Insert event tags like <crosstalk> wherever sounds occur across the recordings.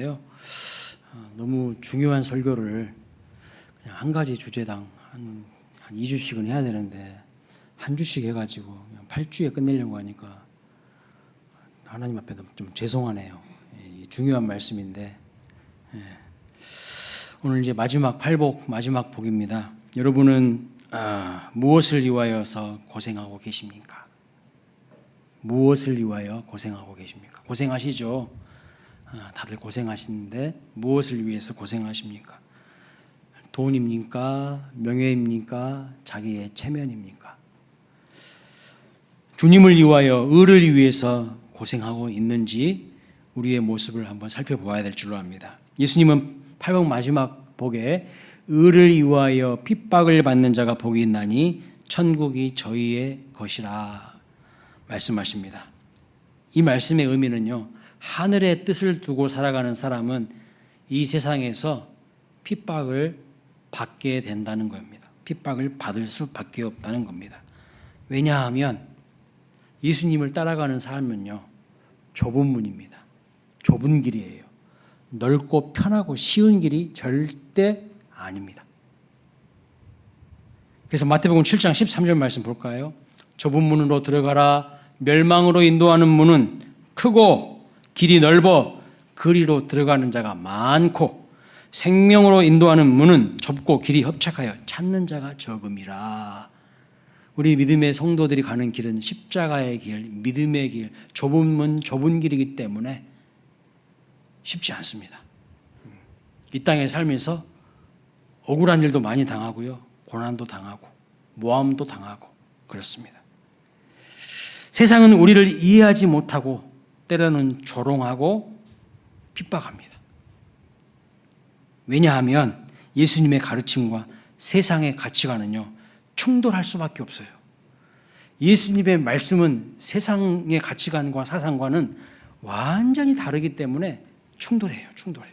하는데요. 어, 너무 중요한 설교를 그냥 한 가지 주제당 한, 한 2주씩은 해야 되는데 한 주씩 해가지고 그냥 8주에 끝내려고 하니까 하나님 앞에 좀, 좀 죄송하네요. 예, 중요한 말씀인데 예. 오늘 이제 마지막 팔복 마지막 복입니다. 여러분은 아, 무엇을 위하여서 고생하고 계십니까? 무엇을 위하여 고생하고 계십니까? 고생하시죠. 아, 다들 고생하시는데 무엇을 위해서 고생하십니까? 돈입니까? 명예입니까? 자기의 체면입니까? 주님을 위하여 의를 위해서 고생하고 있는지 우리의 모습을 한번 살펴보아야 될 줄로 압니다. 예수님은 팔복 마지막 복에 의를 위하여 핍박을 받는 자가 복이 있나니 천국이 저희의 것이라 말씀하십니다. 이 말씀의 의미는요. 하늘의 뜻을 두고 살아가는 사람은 이 세상에서 핍박을 받게 된다는 겁니다. 핍박을 받을 수밖에 없다는 겁니다. 왜냐하면 예수님을 따라가는 삶은요. 좁은 문입니다. 좁은 길이에요. 넓고 편하고 쉬운 길이 절대 아닙니다. 그래서 마태복음 7장 13절 말씀 볼까요? 좁은 문으로 들어가라 멸망으로 인도하는 문은 크고 길이 넓어 그리로 들어가는 자가 많고 생명으로 인도하는 문은 좁고 길이 협착하여 찾는 자가 적음이라. 우리 믿음의 성도들이 가는 길은 십자가의 길, 믿음의 길, 좁은 문, 좁은 길이기 때문에 쉽지 않습니다. 이 땅에 살면서 억울한 일도 많이 당하고요. 고난도 당하고 모함도 당하고 그렇습니다. 세상은 우리를 이해하지 못하고 때로는 조롱하고 핍박합니다. 왜냐하면 예수님의 가르침과 세상의 가치관은요 충돌할 수밖에 없어요. 예수님의 말씀은 세상의 가치관과 사상과는 완전히 다르기 때문에 충돌해요. 충돌해.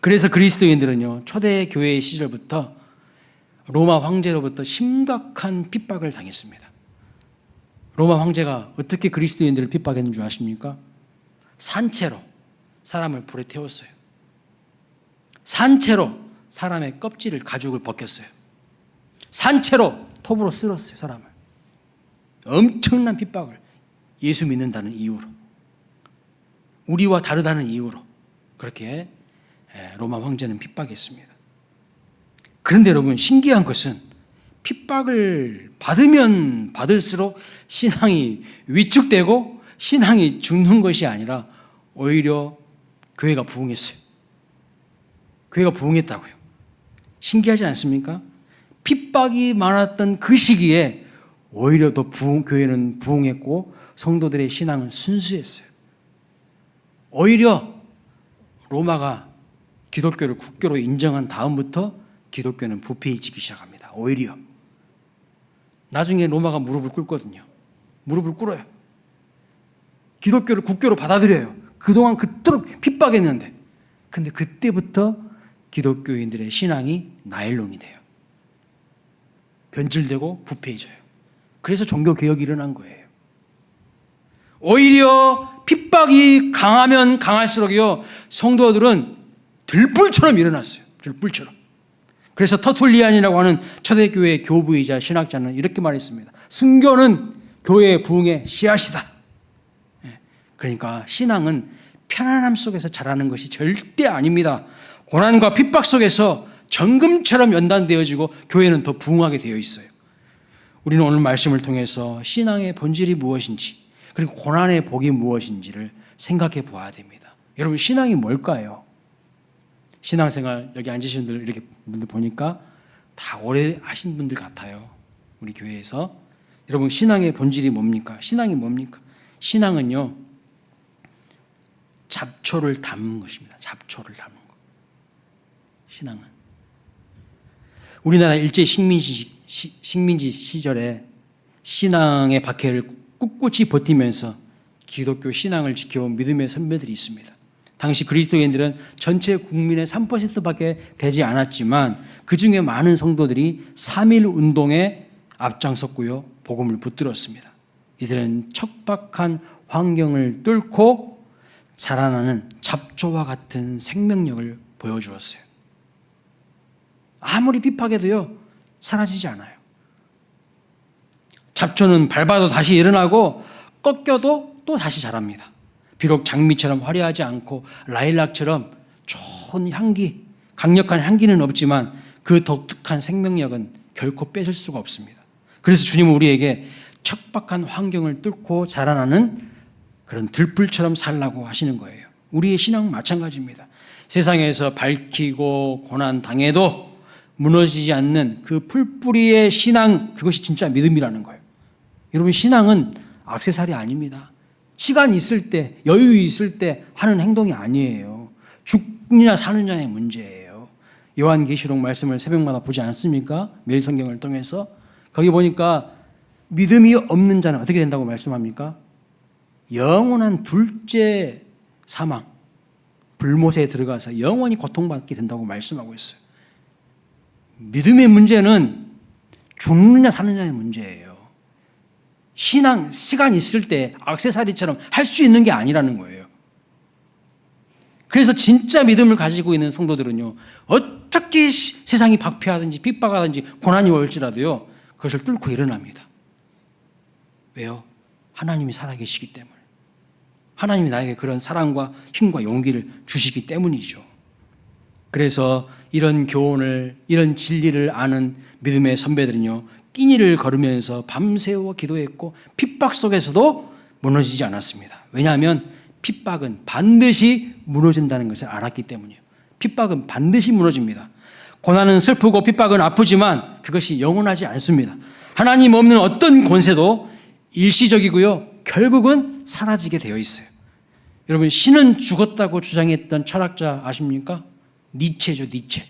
그래서 그리스도인들은요 초대 교회 시절부터 로마 황제로부터 심각한 핍박을 당했습니다. 로마 황제가 어떻게 그리스도인들을 핍박했는 줄 아십니까? 산채로 사람을 불에 태웠어요. 산채로 사람의 껍질을 가죽을 벗겼어요. 산채로 톱으로 쓸었어요, 사람을. 엄청난 핍박을 예수 믿는다는 이유로. 우리와 다르다는 이유로. 그렇게 로마 황제는 핍박했습니다. 그런데 여러분, 신기한 것은 핍박을 받으면 받을수록 신앙이 위축되고 신앙이 죽는 것이 아니라 오히려 교회가 부흥했어요. 교회가 부흥했다고요. 신기하지 않습니까? 핍박이 많았던 그 시기에 오히려 더 부흥, 교회는 부흥했고 성도들의 신앙은 순수했어요. 오히려 로마가 기독교를 국교로 인정한 다음부터 기독교는 부패해지기 시작합니다. 오히려. 나중에 로마가 무릎을 꿇거든요. 무릎을 꿇어요. 기독교를 국교로 받아들여요. 그동안 그토록 핍박했는데. 근데 그때부터 기독교인들의 신앙이 나일론이 돼요. 변질되고 부패해져요. 그래서 종교 개혁이 일어난 거예요. 오히려 핍박이 강하면 강할수록요 성도들은 들불처럼 일어났어요. 들불처럼. 그래서 터툴리안이라고 하는 초대교회 교부이자 신학자는 이렇게 말했습니다. 순교는 교회의 부흥의 씨앗이다. 예. 그러니까 신앙은 편안함 속에서 자라는 것이 절대 아닙니다. 고난과 핍박 속에서 정금처럼 연단되어지고 교회는 더 부흥하게 되어 있어요. 우리는 오늘 말씀을 통해서 신앙의 본질이 무엇인지 그리고 고난의 복이 무엇인지를 생각해 보아야 됩니다. 여러분 신앙이 뭘까요? 신앙생활 여기 앉으신 분들 이렇게 분들 보니까 다 오래 하신 분들 같아요. 우리 교회에서 여러분 신앙의 본질이 뭡니까? 신앙이 뭡니까? 신앙은요 잡초를 담는 것입니다. 잡초를 담는 것. 신앙은 우리나라 일제 식민지 식민지 시절에 신앙의 박해를 꿋꿋이 버티면서 기독교 신앙을 지켜온 믿음의 선배들이 있습니다. 당시 그리스도인들은 전체 국민의 3%밖에 되지 않았지만 그 중에 많은 성도들이 3.1 운동에 앞장섰고요. 복음을 붙들었습니다. 이들은 척박한 환경을 뚫고 자라나는 잡초와 같은 생명력을 보여주었어요. 아무리 핍박해도요, 사라지지 않아요. 잡초는 밟아도 다시 일어나고 꺾여도 또 다시 자랍니다. 비록 장미처럼 화려하지 않고 라일락처럼 좋은 향기, 강력한 향기는 없지만 그 독특한 생명력은 결코 뺏을 수가 없습니다. 그래서 주님은 우리에게 척박한 환경을 뚫고 자라나는 그런 들불처럼 살라고 하시는 거예요. 우리의 신앙 마찬가지입니다. 세상에서 밝히고 고난 당해도 무너지지 않는 그 풀뿌리의 신앙 그것이 진짜 믿음이라는 거예요. 여러분 신앙은 악세사리 아닙니다. 시간 있을 때 여유 있을 때 하는 행동이 아니에요. 죽느냐 사느냐의 문제예요. 요한계시록 말씀을 새벽마다 보지 않습니까? 매일 성경을 통해서 거기 보니까 믿음이 없는 자는 어떻게 된다고 말씀합니까? 영원한 둘째 사망, 불못에 들어가서 영원히 고통받게 된다고 말씀하고 있어요. 믿음의 문제는 죽느냐 사느냐의 문제예요. 신앙, 시간 있을 때 악세사리처럼 할 수 있는 게 아니라는 거예요. 그래서 진짜 믿음을 가지고 있는 성도들은요, 어떻게 시- 세상이 박폐하든지 핍박하든지 고난이 올지라도요, 그것을 뚫고 일어납니다. 왜요? 하나님이 살아계시기 때문에. 하나님이 나에게 그런 사랑과 힘과 용기를 주시기 때문이죠. 그래서 이런 교훈을, 이런 진리를 아는 믿음의 선배들은요, 끼니를 걸으면서 밤새워 기도했고, 핍박 속에서도 무너지지 않았습니다. 왜냐하면 핍박은 반드시 무너진다는 것을 알았기 때문이에요. 핍박은 반드시 무너집니다. 고난은 슬프고 핍박은 아프지만 그것이 영원하지 않습니다. 하나님 없는 어떤 권세도 일시적이고요. 결국은 사라지게 되어 있어요. 여러분, 신은 죽었다고 주장했던 철학자 아십니까? 니체죠, 니체.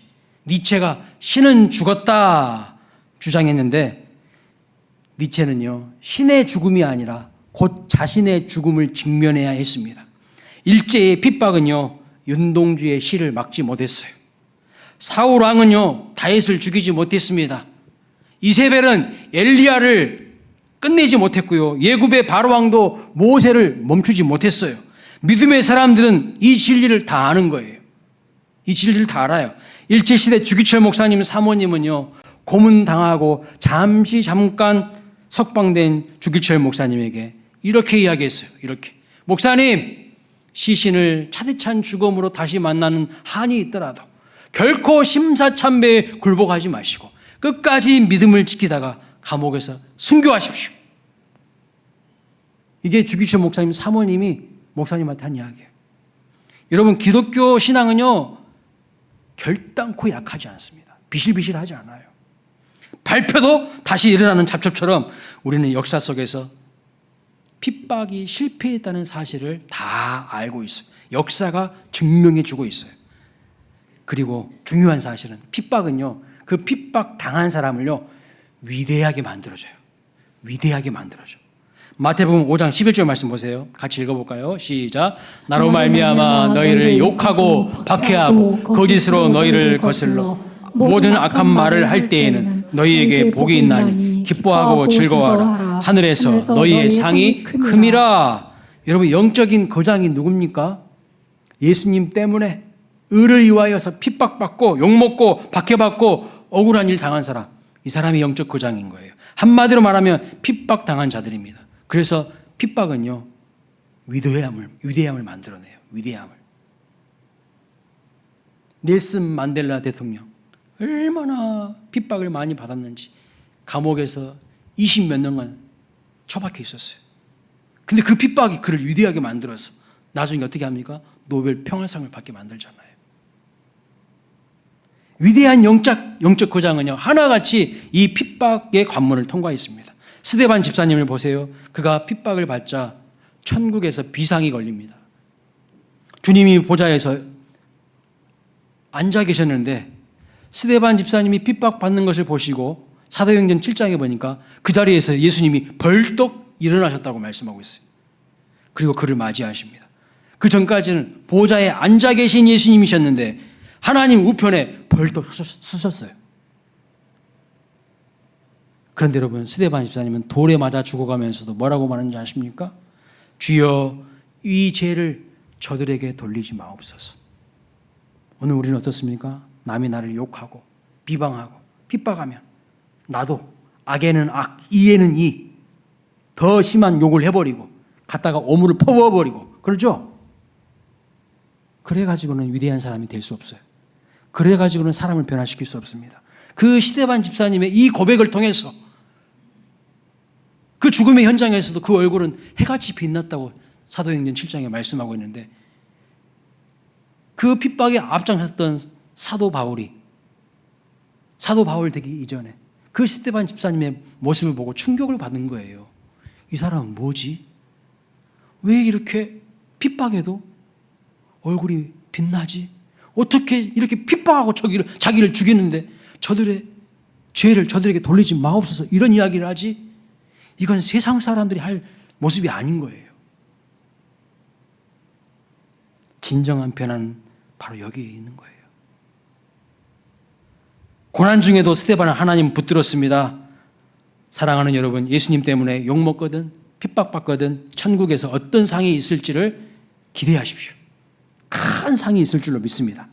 니체가 신은 죽었다 주장했는데, 니체는요, 신의 죽음이 아니라 곧 자신의 죽음을 직면해야 했습니다. 일제의 핍박은요, 윤동주의 시를 막지 못했어요. 사울 왕은요, 다윗을 죽이지 못했습니다. 이세벨은 엘리야를 끝내지 못했고요. 예굽의 바로 왕도 모세를 멈추지 못했어요. 믿음의 사람들은 이 진리를 다 아는 거예요. 이 진리를 다 알아요. 일제시대 주기철 목사님 사모님은요, 고문당하고 잠시 잠깐 석방된 주기철 목사님에게 이렇게 이야기했어요. 이렇게. 목사님, 시신을 차디찬 죽음으로 다시 만나는 한이 있더라도 결코 심사참배에 굴복하지 마시고 끝까지 믿음을 지키다가 감옥에서 순교하십시오. 이게 주기철 목사님 사모님이 목사님한테 한 이야기예요. 여러분 기독교 신앙은요 결단코 약하지 않습니다. 비실비실하지 않아요. 발표도 다시 일어나는 잡초처럼 우리는 역사 속에서 핍박이 실패했다는 사실을 다 알고 있어요. 역사가 증명해 주고 있어요. 그리고 중요한 사실은 핍박은요, 그 핍박 당한 사람을요, 위대하게 만들어줘요. 위대하게 만들어줘. 마태복음 5장 11절 말씀 보세요. 같이 읽어볼까요? 시작. 나로 말미암아 너희를 욕하고 박해하고 거짓으로 너희를 거슬러 모든 악한 말을 할 때에는 너희에게 복이 있나니 기뻐하고 즐거워하라. 하늘에서 너희의 상이 큼이라. 여러분 영적인 거장이 누굽니까? 예수님 때문에 의를 위하여서 핍박받고 욕먹고 박해받고 억울한 일 당한 사람. 이 사람이 영적 거장인 거예요. 한마디로 말하면 핍박 당한 자들입니다. 그래서 핍박은요, 위대함을, 위대함을 만들어내요. 위대함을. 넬슨 만델라 대통령. 얼마나 핍박을 많이 받았는지 감옥에서 20 몇 년간 처박혀 있었어요. 근데 그 핍박이 그를 위대하게 만들어서 나중에 어떻게 합니까? 노벨 평화상을 받게 만들잖아요. 위대한 영적, 영적 거장은요, 하나같이 이 핍박의 관문을 통과했습니다. 스데반 집사님을 보세요. 그가 핍박을 받자 천국에서 비상이 걸립니다. 주님이 보좌에서 앉아 계셨는데 스데반 집사님이 핍박받는 것을 보시고 사도행전 7장에 보니까 그 자리에서 예수님이 벌떡 일어나셨다고 말씀하고 있어요. 그리고 그를 맞이하십니다. 그 전까지는 보좌에 앉아 계신 예수님이셨는데 하나님 우편에 벌떡 서셨어요. 그런데 여러분 스데반 집사님은 돌에 맞아 죽어가면서도 뭐라고 말하는지 아십니까? 주여 이 죄를 저들에게 돌리지 마옵소서. 오늘 우리는 어떻습니까? 남이 나를 욕하고 비방하고 핍박하면 나도 악에는 악, 이에는 이, 더 심한 욕을 해버리고 갖다가 오물을 퍼부어버리고 그러죠? 그래가지고는 위대한 사람이 될 수 없어요. 그래가지고는 사람을 변화시킬 수 없습니다. 그 시대반 집사님의 이 고백을 통해서 그 죽음의 현장에서도 그 얼굴은 해같이 빛났다고 사도행전 7장에 말씀하고 있는데 그 핍박에 앞장섰던 사도 바울이 사도 바울 되기 이전에 그 스테반 집사님의 모습을 보고 충격을 받는 거예요. 이 사람은 뭐지? 왜 이렇게 핍박해도 얼굴이 빛나지? 어떻게 이렇게 핍박하고 저기를, 자기를 죽이는데 저들의 죄를 저들에게 돌리지 마옵소서 이런 이야기를 하지? 이건 세상 사람들이 할 모습이 아닌 거예요. 진정한 변화는 바로 여기에 있는 거예요. 고난 중에도 스테반은 하나님 붙들었습니다. 사랑하는 여러분, 예수님 때문에 욕먹거든, 핍박받거든, 천국에서 어떤 상이 있을지를 기대하십시오. 큰 상이 있을 줄로 믿습니다.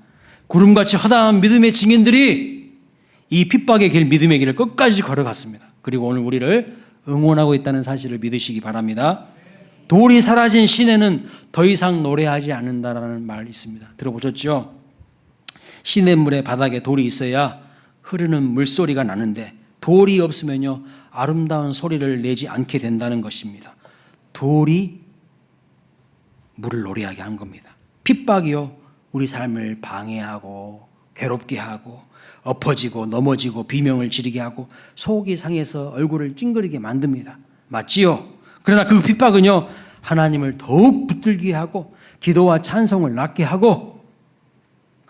구름같이 허다한 믿음의 증인들이 이 핍박의 길, 믿음의 길을 끝까지 걸어갔습니다. 그리고 오늘 우리를 응원하고 있다는 사실을 믿으시기 바랍니다. 돌이 사라진 시내는 더 이상 노래하지 않는다라는 말이 있습니다. 들어보셨죠? 시냇물의 바닥에 돌이 있어야 흐르는 물소리가 나는데 돌이 없으면요 아름다운 소리를 내지 않게 된다는 것입니다. 돌이 물을 노래하게 한 겁니다. 핍박이요 우리 삶을 방해하고 괴롭게 하고 엎어지고 넘어지고 비명을 지르게 하고 속이 상해서 얼굴을 찡그리게 만듭니다. 맞지요? 그러나 그 핍박은요 하나님을 더욱 붙들게 하고 기도와 찬송을 낳게 하고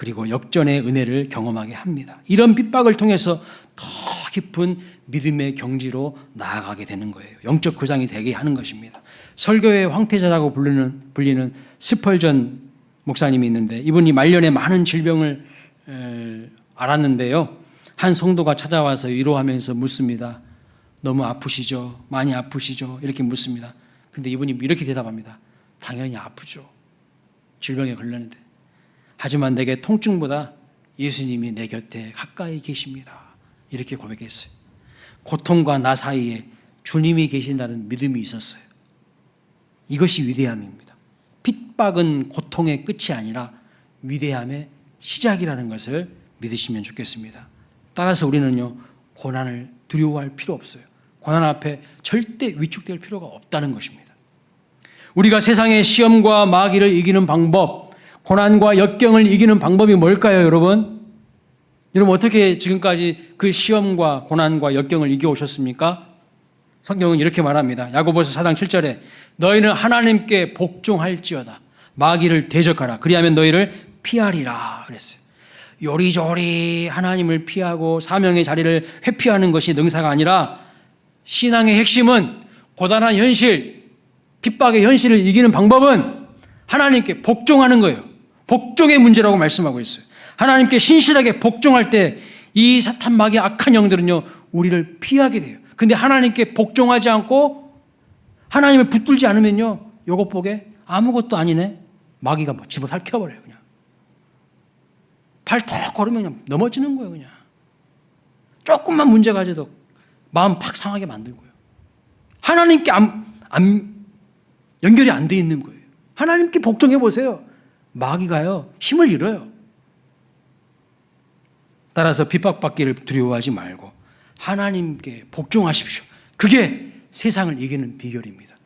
그리고 역전의 은혜를 경험하게 합니다. 이런 핍박을 통해서 더 깊은 믿음의 경지로 나아가게 되는 거예요. 영적 구장이 되게 하는 것입니다. 설교의 황태자라고 불리는, 불리는 스펄전 목사님이 있는데 이분이 말년에 많은 질병을 에, 알았는데요. 한 성도가 찾아와서 위로하면서 묻습니다. 너무 아프시죠? 많이 아프시죠? 이렇게 묻습니다. 근데 이분이 이렇게 대답합니다. 당연히 아프죠. 질병에 걸렸는데. 하지만 내게 통증보다 예수님이 내 곁에 가까이 계십니다. 이렇게 고백했어요. 고통과 나 사이에 주님이 계신다는 믿음이 있었어요. 이것이 위대함입니다. 핍박은 고통의 끝이 아니라 위대함의 시작이라는 것을 믿으시면 좋겠습니다. 따라서 우리는요, 고난을 두려워할 필요 없어요. 고난 앞에 절대 위축될 필요가 없다는 것입니다. 우리가 세상의 시험과 마귀를 이기는 방법, 고난과 역경을 이기는 방법이 뭘까요, 여러분? 여러분 어떻게 지금까지 그 시험과 고난과 역경을 이겨오셨습니까? 성경은 이렇게 말합니다. 야고보서 4장 7절에 너희는 하나님께 복종할지어다. 마귀를 대적하라. 그리하면 너희를 피하리라. 그랬어요. 요리조리 하나님을 피하고 사명의 자리를 회피하는 것이 능사가 아니라 신앙의 핵심은 고단한 현실, 핍박의 현실을 이기는 방법은 하나님께 복종하는 거예요. 복종의 문제라고 말씀하고 있어요. 하나님께 신실하게 복종할 때 이 사탄 마귀 악한 영들은요, 우리를 피하게 돼요. 근데 하나님께 복종하지 않고 하나님을 붙들지 않으면요, 요것 보게 아무것도 아니네. 마귀가 뭐 집어 살켜버려요, 그냥. 발턱 걸으면 그냥 넘어지는 거예요, 그냥. 조금만 문제 가져도 마음 팍 상하게 만들고요. 하나님께 안, 안 연결이 안 돼 있는 거예요. 하나님께 복종해 보세요. 마귀가요, 힘을 잃어요. 따라서 핍박받기를 두려워하지 말고 하나님께 복종하십시오. 그게 세상을 이기는 비결입니다.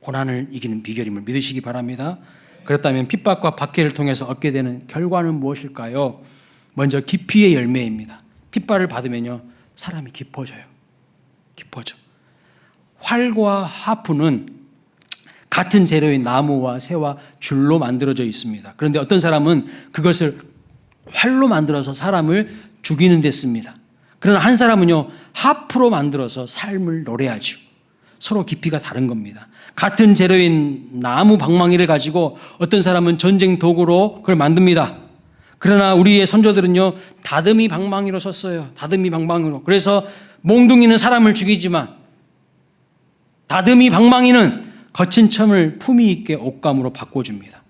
고난을 이기는 비결임을 믿으시기 바랍니다. 그렇다면 핍박과 박해를 통해서 얻게 되는 결과는 무엇일까요? 먼저 깊이의 열매입니다. 핍박을 받으면요, 사람이 깊어져요. 깊어져. 활과 하프는 같은 재료인 나무와 새와 줄로 만들어져 있습니다. 그런데 어떤 사람은 그것을 활로 만들어서 사람을 죽이는 데 씁니다. 그러나 한 사람은요, 하프로 만들어서 삶을 노래하죠. 서로 깊이가 다른 겁니다. 같은 재료인 나무 방망이를 가지고 어떤 사람은 전쟁 도구로 그걸 만듭니다. 그러나 우리의 선조들은요, 다듬이 방망이로 썼어요. 다듬이 방망이로. 그래서 몽둥이는 사람을 죽이지만 다듬이 방망이는 거친 첨을 품위 있게 옷감으로 바꿔줍니다.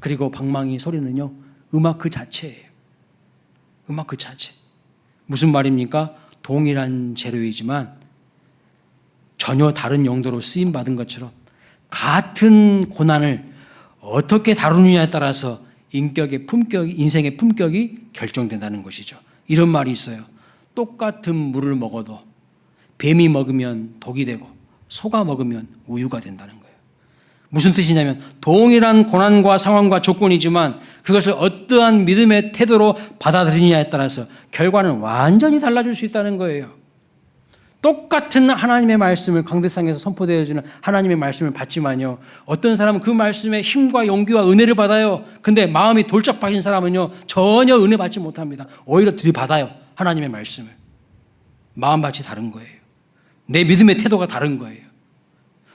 그리고 방망이 소리는요, 음악 그 자체예요. 음악 그 자체. 무슨 말입니까? 동일한 재료이지만 전혀 다른 용도로 쓰임 받은 것처럼 같은 고난을 어떻게 다루느냐에 따라서 인격의 품격, 인생의 품격이 결정된다는 것이죠. 이런 말이 있어요. 똑같은 물을 먹어도 뱀이 먹으면 독이 되고 소가 먹으면 우유가 된다는 거예요. 무슨 뜻이냐면 동일한 고난과 상황과 조건이지만 그것을 어떠한 믿음의 태도로 받아들이냐에 따라서 결과는 완전히 달라질 수 있다는 거예요. 똑같은 하나님의 말씀을 강대상에서 선포되어지는 하나님의 말씀을 받지만요. 어떤 사람은 그 말씀에 힘과 용기와 은혜를 받아요. 근데 마음이 돌짝 박인 사람은요. 전혀 은혜 받지 못합니다. 오히려 들이받아요. 하나님의 말씀을. 마음밭이 다른 거예요. 내 믿음의 태도가 다른 거예요.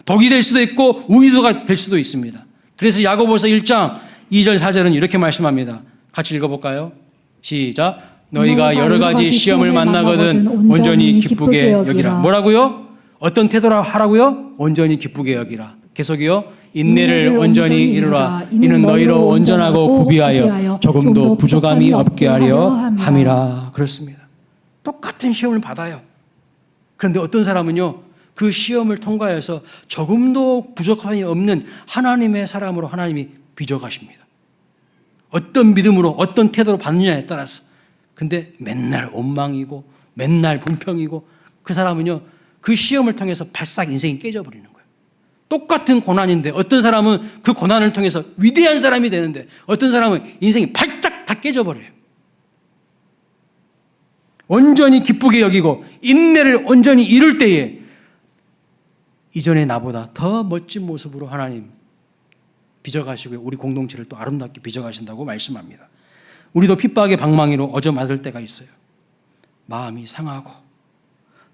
독이 될 수도 있고 우유도가 될 수도 있습니다. 그래서 야고보서 1장 2절 4절은 이렇게 말씀합니다. 같이 읽어볼까요? 시작. 너희가 여러 가지 시험을 만나거든 온전히 기쁘게 여기라. 뭐라고요? 어떤 태도라 하라고요? 온전히 기쁘게 여기라. 계속이요. 인내를 온전히 이루라. 이는 너희로 온전하고 구비하여 조금도 부족함이 없게 하려 함이라. 그렇습니다. 똑같은 시험을 받아요. 그런데 어떤 사람은요, 그 시험을 통과해서 조금도 부족함이 없는 하나님의 사람으로 하나님이 빚어가십니다. 어떤 믿음으로, 어떤 태도로 받느냐에 따라서. 근데 맨날 원망이고, 맨날 불평이고, 그 사람은요, 그 시험을 통해서 발싹 인생이 깨져버리는 거예요. 똑같은 고난인데, 어떤 사람은 그 고난을 통해서 위대한 사람이 되는데, 어떤 사람은 인생이 발짝 다 깨져버려요. 온전히 기쁘게 여기고 인내를 온전히 이룰 때에 이전의 나보다 더 멋진 모습으로 하나님 빚어가시고 우리 공동체를 또 아름답게 빚어가신다고 말씀합니다. 우리도 핍박의 방망이로 얻어맞을 때가 있어요. 마음이 상하고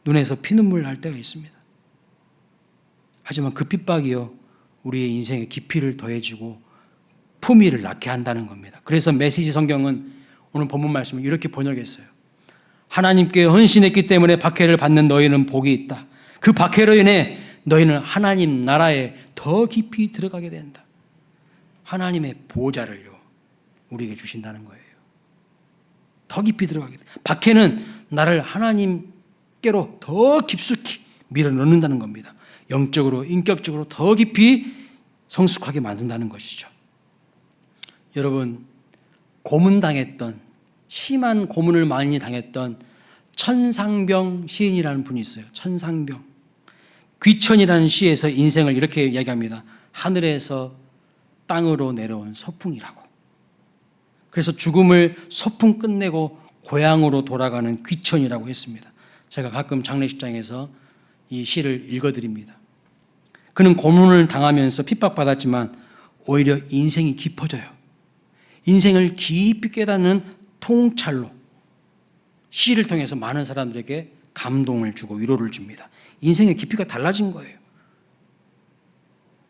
눈에서 피눈물 날 때가 있습니다. 하지만 그 핍박이요 우리의 인생의 깊이를 더해주고 품위를 낳게 한다는 겁니다. 그래서 메시지 성경은 오늘 본문 말씀을 이렇게 번역했어요. 하나님께 헌신했기 때문에 박해를 받는 너희는 복이 있다. 그 박해로 인해 너희는 하나님 나라에 더 깊이 들어가게 된다. 하나님의 보좌를요, 우리에게 주신다는 거예요. 더 깊이 들어가게 돼. 박해는 나를 하나님께로 더 깊숙이 밀어 넣는다는 겁니다. 영적으로, 인격적으로 더 깊이 성숙하게 만든다는 것이죠. 여러분, 고문당했던 심한 고문을 많이 당했던 천상병 시인이라는 분이 있어요. 천상병. 귀천이라는 시에서 인생을 이렇게 이야기합니다. 하늘에서 땅으로 내려온 소풍이라고. 그래서 죽음을 소풍 끝내고 고향으로 돌아가는 귀천이라고 했습니다. 제가 가끔 장례식장에서 이 시를 읽어드립니다. 그는 고문을 당하면서 핍박받았지만 오히려 인생이 깊어져요. 인생을 깊이 깨닫는 통찰로 시를 통해서 많은 사람들에게 감동을 주고 위로를 줍니다. 인생의 깊이가 달라진 거예요.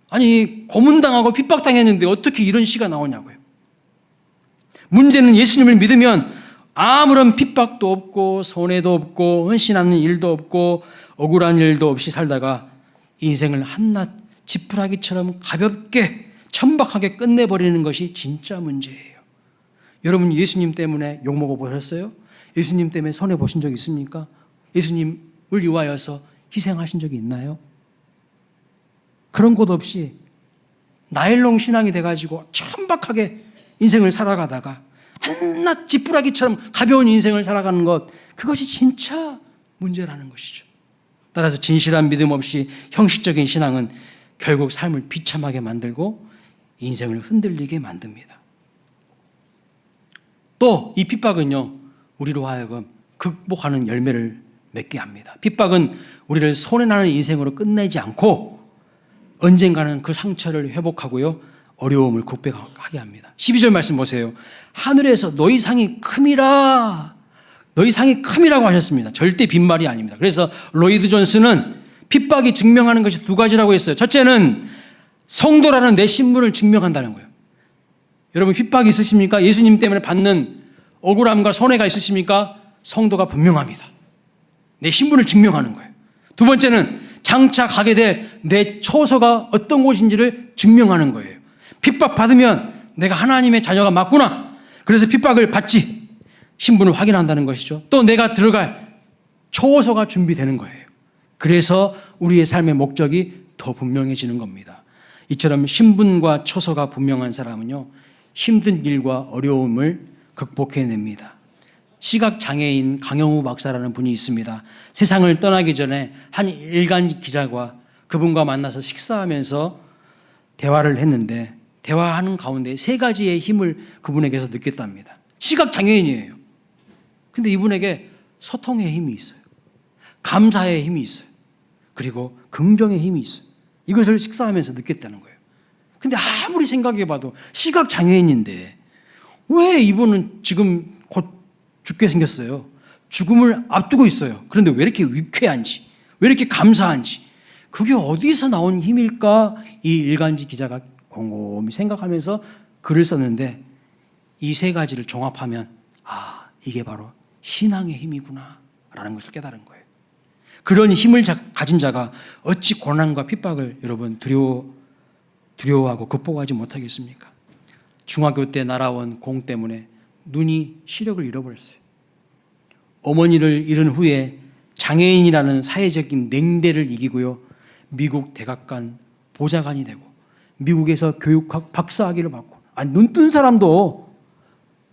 아니, 고문당하고 핍박당했는데 어떻게 이런 시가 나오냐고요. 문제는 예수님을 믿으면 아무런 핍박도 없고, 손해도 없고, 헌신하는 일도 없고, 억울한 일도 없이 살다가 인생을 한낱 지푸라기처럼 가볍게, 천박하게 끝내버리는 것이 진짜 문제예요. 여러분, 예수님 때문에 욕먹어 보셨어요? 예수님 때문에 손해 보신 적 있습니까? 예수님을 위하여서 희생하신 적이 있나요? 그런 것 없이 나일론 신앙이 돼가지고 천박하게 인생을 살아가다가 한낱 지푸라기처럼 가벼운 인생을 살아가는 것 그것이 진짜 문제라는 것이죠. 따라서 진실한 믿음 없이 형식적인 신앙은 결국 삶을 비참하게 만들고 인생을 흔들리게 만듭니다. 또 이 핍박은요 우리로 하여금 극복하는 열매를 맺게 합니다. 핍박은 우리를 손해나는 인생으로 끝내지 않고 언젠가는 그 상처를 회복하고요. 어려움을 극복하게 합니다. 12절 말씀 보세요. 하늘에서 너희 상이 큼이라. 너희 상이 큼이라고 하셨습니다. 절대 빈말이 아닙니다. 그래서 로이드 존스는 핍박이 증명하는 것이 두 가지라고 했어요. 첫째는 성도라는 내 신분을 증명한다는 거예요. 여러분 핍박이 있으십니까? 예수님 때문에 받는 억울함과 손해가 있으십니까? 성도가 분명합니다. 내 신분을 증명하는 거예요. 두 번째는 장차 가게 될내 처소가 어떤 곳인지를 증명하는 거예요. 핍박 받으면 내가 하나님의 자녀가 맞구나. 그래서 핍박을 받지. 신분을 확인한다는 것이죠. 또 내가 들어갈 초소가 준비되는 거예요. 그래서 우리의 삶의 목적이 더 분명해지는 겁니다. 이처럼 신분과 초소가 분명한 사람은요, 힘든 일과 어려움을 극복해냅니다. 시각 장애인 강영우 박사라는 분이 있습니다. 세상을 떠나기 전에 한 일간 기자가 그분과 만나서 식사하면서 대화를 했는데 대화하는 가운데 세 가지의 힘을 그분에게서 느꼈답니다. 시각 장애인이에요. 근데 이분에게 소통의 힘이 있어요. 감사의 힘이 있어요. 그리고 긍정의 힘이 있어요. 이것을 식사하면서 느꼈다는 거예요. 근데 아무리 생각해 봐도 시각 장애인인데 왜 이분은 지금 곧 죽게 생겼어요? 죽음을 앞두고 있어요. 그런데 왜 이렇게 위쾌한지, 왜 이렇게 감사한지, 그게 어디서 나온 힘일까? 이 일간지 기자가 곰곰이 생각하면서 글을 썼는데 이 세 가지를 종합하면 아, 이게 바로 신앙의 힘이구나. 라는 것을 깨달은 거예요. 그런 힘을 자- 가진 자가 어찌 고난과 핍박을 여러분 두려워, 두려워하고 극복하지 못하겠습니까? 중학교 때 날아온 공 때문에 눈이 시력을 잃어버렸어요. 어머니를 잃은 후에 장애인이라는 사회적인 냉대를 이기고요. 미국 대학간 보좌관이 되고 미국에서 교육학 박사학위를 받고 아니 눈뜬 사람도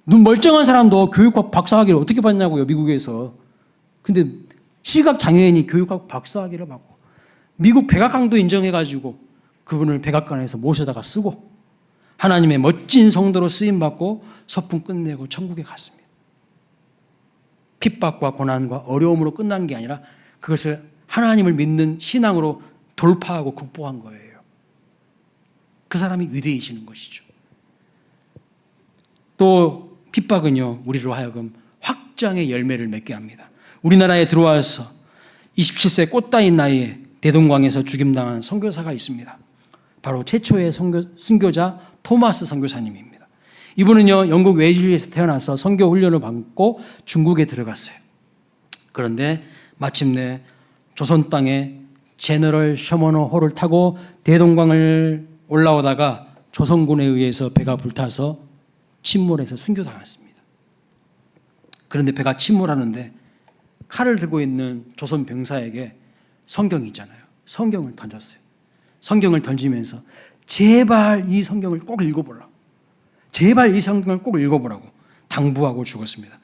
눈 멀쩡한 사람도 교육학 박사학위를 어떻게 받냐고요 미국에서 근데 시각 장애인이 교육학 박사학위를 받고 미국 백악관도 인정해 가지고 그분을 백악관에서 모셔다가 쓰고 하나님의 멋진 성도로 쓰임 받고 서풍 끝내고 천국에 갔습니다. 핍박과 고난과 어려움으로 끝난 게 아니라 그것을 하나님을 믿는 신앙으로 돌파하고 극복한 거예요. 그 사람이 위대해지는 것이죠. 또 핍박은요, 우리로 하여금 확장의 열매를 맺게 합니다. 우리나라에 들어와서 27세 꽃다인 나이에 대동강에서 죽임당한 선교사가 있습니다. 바로 최초의 선교, 순교자 토마스 선교사님입니다. 이분은요, 영국 웨일즈에서 태어나서 선교 훈련을 받고 중국에 들어갔어요. 그런데 마침내 조선 땅에 제너럴 셔머너 호를 타고 대동강을 올라오다가 조선군에 의해서 배가 불타서 침몰해서 순교당했습니다. 그런데 배가 침몰하는데 칼을 들고 있는 조선 병사에게 성경이 있잖아요. 성경을 던졌어요. 성경을 던지면서 제발 이 성경을 꼭 읽어보라고. 제발 이 성경을 꼭 읽어보라고 당부하고 죽었습니다.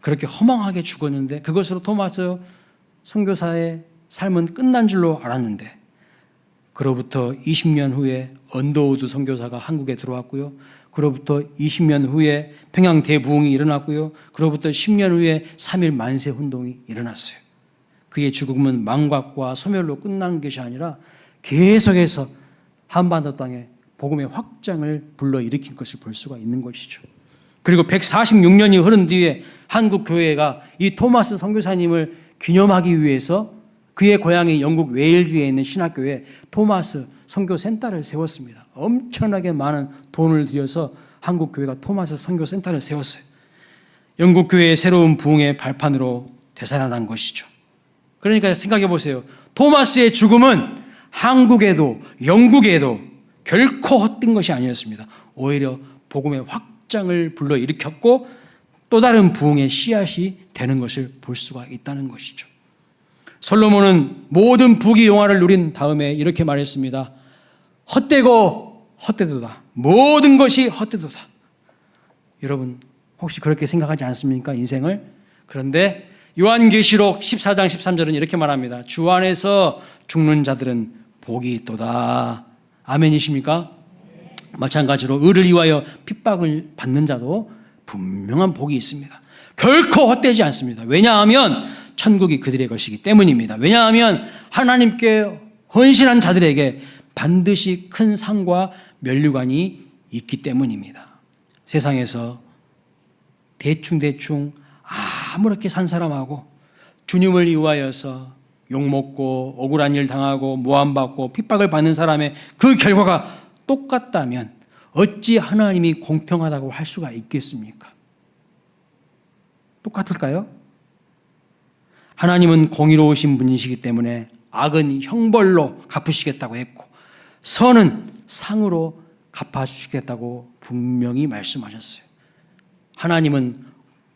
그렇게 허망하게 죽었는데 그것으로 토마스 선교사의 삶은 끝난 줄로 알았는데 그로부터 20년 후에 언더우드 선교사가 한국에 들어왔고요. 그로부터 20년 후에 평양 대부흥이 일어났고요. 그로부터 10년 후에 3일 만세 운동이 일어났어요. 그의 죽음은 망각과 소멸로 끝난 것이 아니라 계속해서 한반도 땅에 복음의 확장을 불러일으킨 것을 볼 수가 있는 것이죠. 그리고 146년이 흐른 뒤에 한국 교회가 이 토마스 선교사님을 기념하기 위해서 그의 고향이 영국 웨일즈에 있는 신학교에 토마스 선교 센터를 세웠습니다. 엄청나게 많은 돈을 들여서 한국 교회가 토마스 선교 센터를 세웠어요. 영국 교회의 새로운 부흥의 발판으로 되살아난 것이죠. 그러니까 생각해 보세요. 토마스의 죽음은 한국에도 영국에도 결코 헛된 것이 아니었습니다. 오히려 복음의 확장을 불러 일으켰고 또 다른 부흥의 씨앗이 되는 것을 볼 수가 있다는 것이죠. 솔로몬은 모든 부귀 영화를 누린 다음에 이렇게 말했습니다. 헛되고 헛되도다. 모든 것이 헛되도다. 여러분 혹시 그렇게 생각하지 않습니까? 인생을? 그런데 요한계시록 14장 13절은 이렇게 말합니다. 주 안에서 죽는 자들은 복이 있도다. 아멘이십니까? 마찬가지로 의를 위하여 핍박을 받는 자도 분명한 복이 있습니다. 결코 헛되지 않습니다. 왜냐하면 천국이 그들의 것이기 때문입니다. 왜냐하면 하나님께 헌신한 자들에게 반드시 큰 상과 면류관이 있기 때문입니다. 세상에서 대충대충 아무렇게 산 사람하고 주님을 위하여서 욕먹고 억울한 일 당하고 모함받고 핍박을 받는 사람의 그 결과가 똑같다면 어찌 하나님이 공평하다고 할 수가 있겠습니까? 똑같을까요? 하나님은 공의로우신 분이시기 때문에 악은 형벌로 갚으시겠다고 했고 선은 상으로 갚아주시겠다고 분명히 말씀하셨어요. 하나님은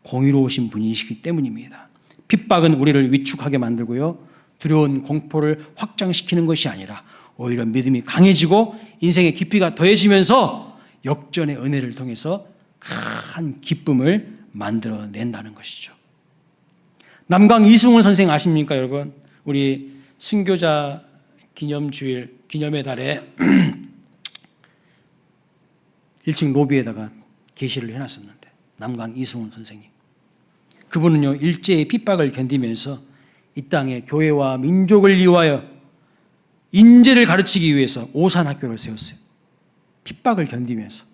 공의로우신 분이시기 때문입니다. 핍박은 우리를 위축하게 만들고요. 두려운 공포를 확장시키는 것이 아니라 오히려 믿음이 강해지고 인생의 깊이가 더해지면서 역전의 은혜를 통해서 큰 기쁨을 만들어낸다는 것이죠. 남강 이승훈 선생 아십니까, 여러분? 우리 순교자 기념주일, 기념의 달에 <clears throat> 1층 로비에다가 게시를 해놨었는데, 남강 이승훈 선생님. 그분은요, 일제의 핍박을 견디면서 이 땅에 교회와 민족을 위하여 인재를 가르치기 위해서 오산 학교를 세웠어요. 핍박을 견디면서.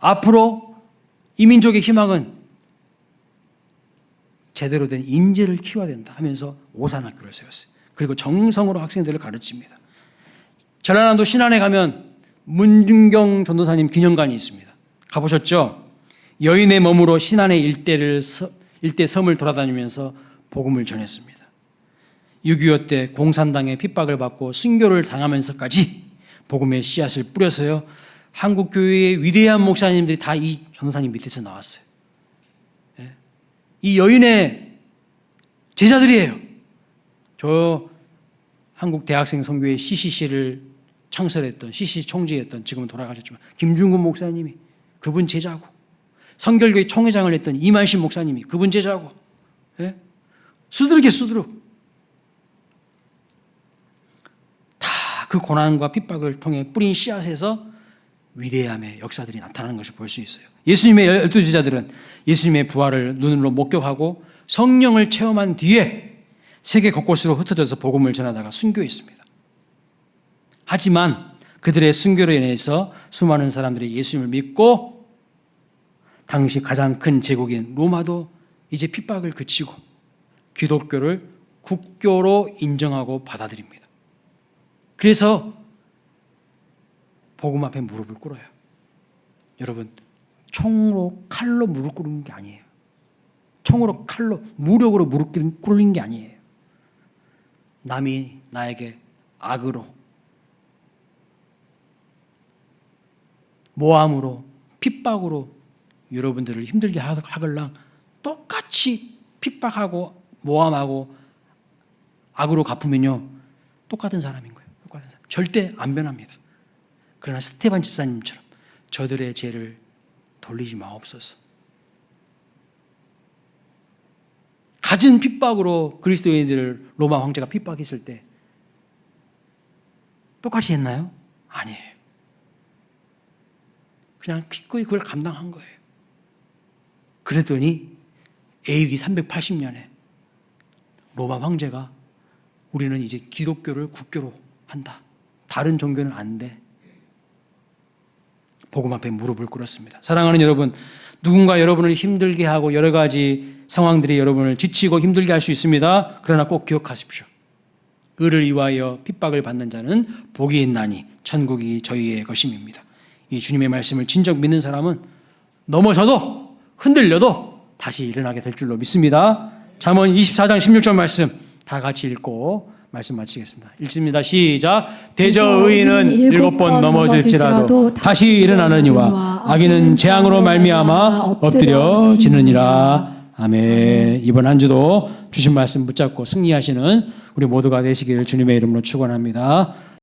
앞으로 이 민족의 희망은 제대로 된 인재를 키워야 된다 하면서 오산 학교를 세웠어요. 그리고 정성으로 학생들을 가르칩니다. 전라남도 신안에 가면 문중경 전도사님 기념관이 있습니다. 가보셨죠? 여인의 몸으로 신안의 일대를 서- 일대 섬을 돌아다니면서 복음을 전했습니다. 6.25 때 공산당의 핍박을 받고 순교를 당하면서까지 복음의 씨앗을 뿌려서요. 한국 교회의 위대한 목사님들이 다이 전도사님 밑에서 나왔어요. 예. 이 여인의 제자들이에요. 저 한국 대학생 선교회 CCC를 창설했던 CCC 총재였던 지금은 돌아가셨지만 김중근 목사님이 그분 제자고 성결교회 총회장을 했던 이만신 목사님이 그분 제자고 예? 수두룩해 수두룩 다 그 고난과 핍박을 통해 뿌린 씨앗에서 위대함의 역사들이 나타나는 것을 볼 수 있어요. 예수님의 열두 제자들은 예수님의 부활을 눈으로 목격하고 성령을 체험한 뒤에 세계 곳곳으로 흩어져서 복음을 전하다가 순교했습니다. 하지만 그들의 순교로 인해서 수많은 사람들이 예수님을 믿고 당시 가장 큰 제국인 로마도 이제 핍박을 그치고 기독교를 국교로 인정하고 받아들입니다. 그래서 복음 앞에 무릎을 꿇어요. 여러분, 총으로 칼로 무릎 꿇는 게 아니에요. 총으로 칼로 무력으로 무릎 꿇는 게 아니에요. 남이 나에게 악으로 모함으로 핍박으로 여러분들을 힘들게 하걸랑 똑같이 핍박하고 모함하고 악으로 갚으면요 똑같은 사람인 거예요. 똑같은 사람. 절대 안 변합니다. 그러나 스테반 집사님처럼 저들의 죄를 돌리지 마옵소서. 가진 핍박으로 그리스도인들을 로마 황제가 핍박했을 때 똑같이 했나요? 아니에요. 그냥 기꺼이 그걸 감당한 거예요. 그랬더니 AD 380년에 로마 황제가 우리는 이제 기독교를 국교로 한다. 다른 종교는 안 돼. 복음 앞에 무릎을 꿇었습니다. 사랑하는 여러분, 누군가 여러분을 힘들게 하고 여러 가지 상황들이 여러분을 지치고 힘들게 할 수 있습니다. 그러나 꼭 기억하십시오. 의를 위하여 핍박을 받는 자는 복이 있나니 천국이 저희의 것임입니다. 이 주님의 말씀을 진정 믿는 사람은 넘어져도 흔들려도 다시 일어나게 될 줄로 믿습니다. 잠언 24장 16절 말씀 다 같이 읽고 말씀 마치겠습니다. 읽습니다. 시작. 대저 의인은 일곱 번 넘어질지라도 다시 일어나느니와 악인은 재앙으로 말미암아 엎드려지느니라. 아멘. 이번 한 주도 주신 말씀 붙잡고 승리하시는 우리 모두가 되시기를 주님의 이름으로 축원합니다.